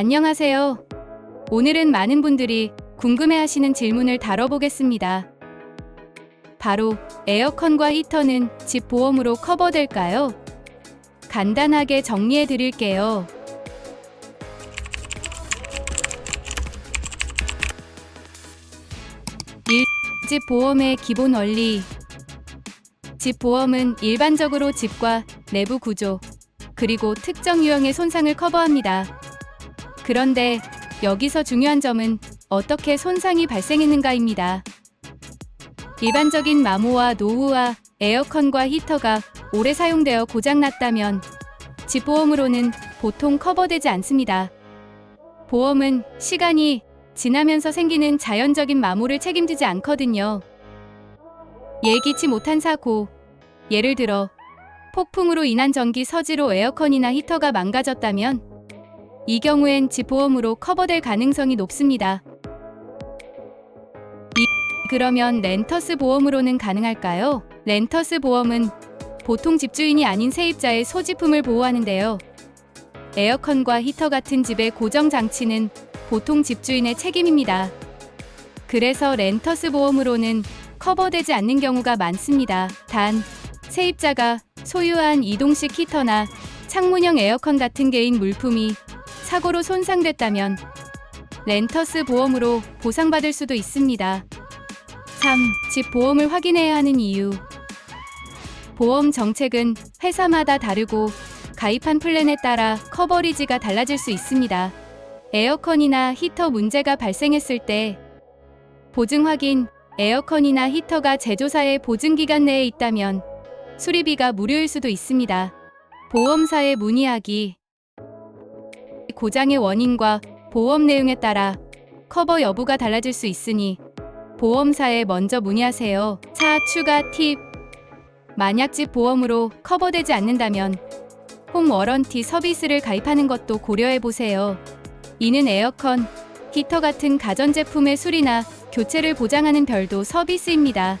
안녕하세요. 오늘은 많은 분들이 궁금해하시는 질문을 다뤄보겠습니다. 바로 에어컨과 히터는 집 보험으로 커버될까요? 간단하게 정리해 드릴게요. 일, 집 보험의 기본 원리. 집 보험은 일반적으로 집과 내부 구조, 그리고 특정 유형의 손상을 커버합니다. 그런데 여기서 중요한 점은 어떻게 손상이 발생했는가입니다. 일반적인 마모와 노후와 에어컨과 히터가 오래 사용되어 고장났다면 집보험으로는 보통 커버되지 않습니다. 보험은 시간이 지나면서 생기는 자연적인 마모를 책임지지 않거든요. 예기치 못한 사고, 예를 들어 폭풍으로 인한 전기 서지로 에어컨이나 히터가 망가졌다면 이 경우엔 집보험으로 커버될 가능성이 높습니다. 이, 그러면 렌터스 보험으로는 가능할까요? 렌터스 보험은 보통 집주인이 아닌 세입자의 소지품을 보호하는데요. 에어컨과 히터 같은 집의 고정 장치는 보통 집주인의 책임입니다. 그래서 렌터스 보험으로는 커버되지 않는 경우가 많습니다. 단, 세입자가 소유한 이동식 히터나 창문형 에어컨 같은 개인 물품이 사고로 손상됐다면 렌터스 보험으로 보상받을 수도 있습니다. 3. 집 보험을 확인해야 하는 이유. 보험 정책은 회사마다 다르고 가입한 플랜에 따라 커버리지가 달라질 수 있습니다. 에어컨이나 히터 문제가 발생했을 때 보증 확인, 에어컨이나 히터가 제조사의 보증 기간 내에 있다면 수리비가 무료일 수도 있습니다. 보험사에 문의하기. 고장의 원인과 보험 내용에 따라 커버 여부가 달라질 수 있으니 보험사에 먼저 문의하세요. 차 추가 팁. 만약 집 보험으로 커버되지 않는다면 홈 워런티 서비스를 가입하는 것도 고려해 보세요. 이는 에어컨, 히터 같은 가전제품의 수리나 교체를 보장하는 별도 서비스입니다.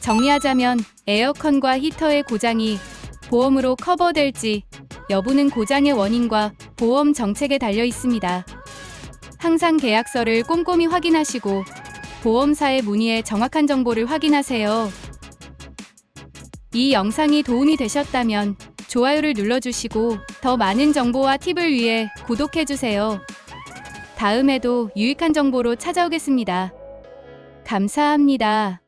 정리하자면 에어컨과 히터의 고장이 보험으로 커버될지 여부는 고장의 원인과 보험 정책에 달려 있습니다. 항상 계약서를 꼼꼼히 확인하시고 보험사에 문의해 정확한 정보를 확인하세요. 이 영상이 도움이 되셨다면 좋아요를 눌러주시고 더 많은 정보와 팁을 위해 구독해주세요. 다음에도 유익한 정보로 찾아오겠습니다. 감사합니다.